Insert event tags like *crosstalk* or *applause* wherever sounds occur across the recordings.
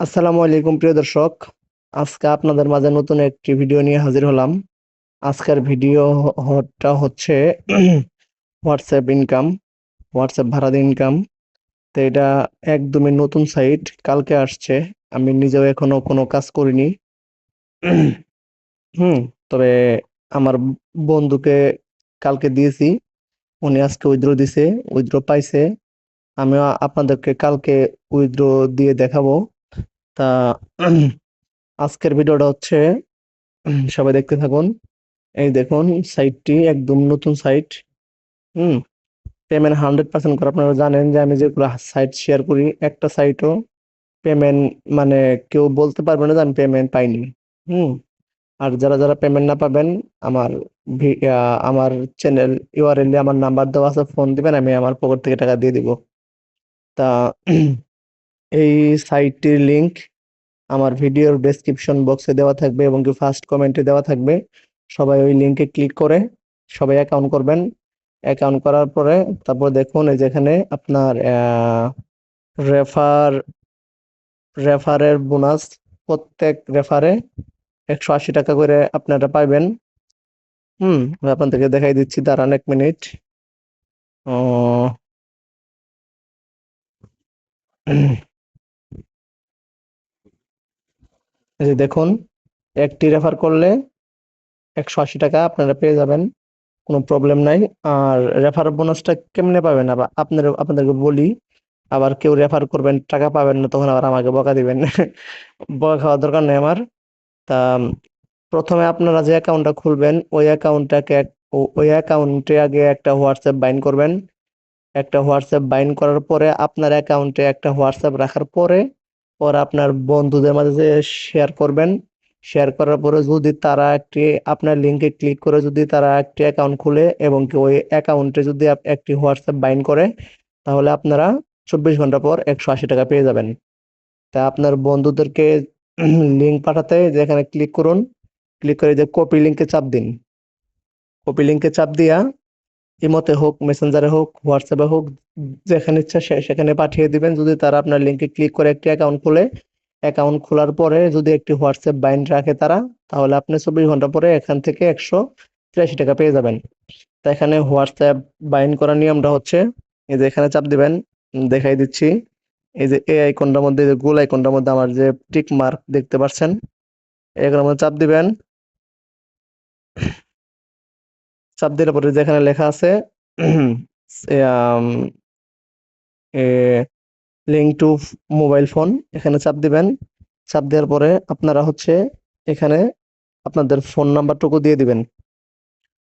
আসসালামু আলাইকুম, প্রিয় দর্শক। আজকে আপনাদের মাঝে নতুন একটি ভিডিও নিয়ে হাজির হলাম। আজকের ভিডিও হটা হচ্ছে হোয়াটসঅ্যাপ ইনকাম হোয়াটসঅ্যাপ ভাড়া ইনকাম তো এটা একদমই নতুন সাইট কালকে আসছে। আমি নিজেও এখনও কোনো কাজ করিনি। *clears throat* হুম, তবে আমার বন্ধুকে কালকে দিয়েছি। উনি আজকে উইথড্র দিছে উইথড্র পাইছে। আমিও আপনাদেরকে কালকে উইথড্র দিয়ে দেখাবো। তা আজকের ভিডিওটা হচ্ছে, সবাই দেখতে থাকুন। এই দেখুন সাইটটি একদম নতুন সাইট হুম পেমেন্ট হান্ড্রেড পার্সেন্ট করে আপনারা জানেন যে আমি যেগুলো সাইট শেয়ার করি, একটা সাইটও পেমেন্ট মানে কেউ বলতে পারবে না যে আমি পেমেন্ট পাইনি। হুম, আর যারা যারা পেমেন্ট না পাবেন, আমার আমার চ্যানেল ইউআরএল আমার নাম্বার দেওয়া আছে ফোন দিবেন, আমি আমার পকেট থেকে টাকা দিয়ে দিব। তা এই সাইটটির লিংক আমার ভিডিওর ডেসক্রিপশন বক্সে দেওয়া থাকবে এবং কি ফার্স্ট কমেন্টে দেওয়া থাকবে। সবাই ওই লিংকে ক্লিক করে সবাই অ্যাকাউন্ট করবেন। অ্যাকাউন্ট করার পরে তারপর দেখুন এই যেখানে আপনার রেফার রেফারের বোনাস প্রত্যেক রেফারে একশো আশি টাকা করে আপনারা পাইবেন। হুম আপনাদেরকে দেখাই দিচ্ছি, দাঁড়ান এক মিনিট ও এই যে দেখুন, একটি রেফার করলে একশো আশি টাকা আপনারা পেয়ে যাবেন, কোনো প্রবলেম নাই। আর রেফার বোনাসটা কেমনে পাবেন? আবার আপনার, আপনাদেরকে বলি, আবার কেউ রেফার করবেন, টাকা পাবেন না, তখন আবার আমাকে বকা দিবেন। *laughs* বকা খাওয়ার দরকার নেই আমার। তা, প্রথমে আপনারা যে অ্যাকাউন্টটা খুলবেন, ওই অ্যাকাউন্টটাকে ওই অ্যাকাউন্টে আগে একটা হোয়াটসঅ্যাপ বাইন্ড করবেন। একটা হোয়াটসঅ্যাপ বাইন্ড করার পরে আপনার অ্যাকাউন্টে একটা হোয়াটসঅ্যাপ রাখার পরে পরে আপনার বন্ধুদের মাঝে শেয়ার করবেন শেয়ার করার পরে যদি তারা একটি আপনার লিঙ্কে ক্লিক করে যদি তারা একটি অ্যাকাউন্ট খুলে এবং কি ওই অ্যাকাউন্টে যদি একটি হোয়াটসঅ্যাপ বাইন করে, তাহলে আপনারা চব্বিশ ঘণ্টা পর একশো আশি টাকা পেয়ে যাবেন। তা আপনার বন্ধুদেরকে *clears throat* লিঙ্ক পাঠাতে যেখানে ক্লিক করুন ক্লিক করে যে কপি লিঙ্কে চাপ দিন। কপি লিঙ্কে চাপ দিয়া ইমোতে হোক, মেসেঞ্জারে হোক, হোয়াটসঅ্যাপে হোক, যেখানে ইচ্ছা সেখানে পাঠিয়ে দিবেন। যদি তারা আপনার লিঙ্কে ক্লিক করে একটি অ্যাকাউন্ট খুলে অ্যাকাউন্ট খোলার পরে যদি একটি হোয়াটসঅ্যাপ বাইন্ড রাখে তারা, তাহলে আপনি চব্বিশ ঘণ্টা পরে এখান থেকে একশো তিরাশি টাকা পেয়ে যাবেন। তা এখানে হোয়াটসঅ্যাপ বাইন্ড করার নিয়মটা হচ্ছে, এই যে এখানে চাপ দিবেন, দেখাই দিচ্ছি। এই যে এই আইকনটার মধ্যে গোল আইকনটার মধ্যে আমার যে টিক মার্ক দেখতে পাচ্ছেন এগুলোর মধ্যে চাপ দিবেন। দিলে পরে যেখানে লেখা আছে লিঙ্ক টু মোবাইল ফোন এখানে চাপ দিবেন। চাপ দেওয়ার পরে আপনারা হচ্ছে এখানে আপনাদের ফোন নাম্বারটুকু দিয়ে দিবেন।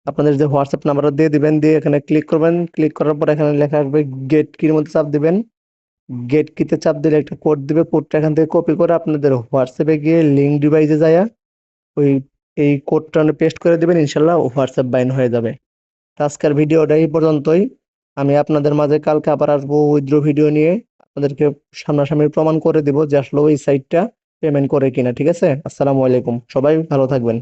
আপনাদের যে হোয়াটসঅ্যাপ নাম্বারটা দিয়ে দিবেন, দিয়ে এখানে ক্লিক করবেন। ক্লিক করার পর এখানে লেখা আসবে গেট কির মধ্যে চাপ দিবেন। গেট কিতে চাপ দিলে একটা কোড দিবে। কোডটা এখান থেকে কপি করে আপনাদের হোয়াটসঅ্যাপে গিয়ে লিঙ্ক ডিভাইসে যায় ওই এই কোডটা পেস্ট করে দেবেন, ইনশাল্লাহ হোয়াটসঅ্যাপ বাইন হয়ে যাবে। তো আজকের ভিডিওটা এই পর্যন্তই। আমি আপনাদের মাঝে কালকে আবার আসব উইথড্র ভিডিও নিয়ে। আপনাদেরকে সামনাসামনি প্রমাণ করে দিব যে আসলে ওই সাইটটা পেমেন্ট করে কিনা, ঠিক আছে? আসসালামু আলাইকুম। সবাই ভালো থাকবেন।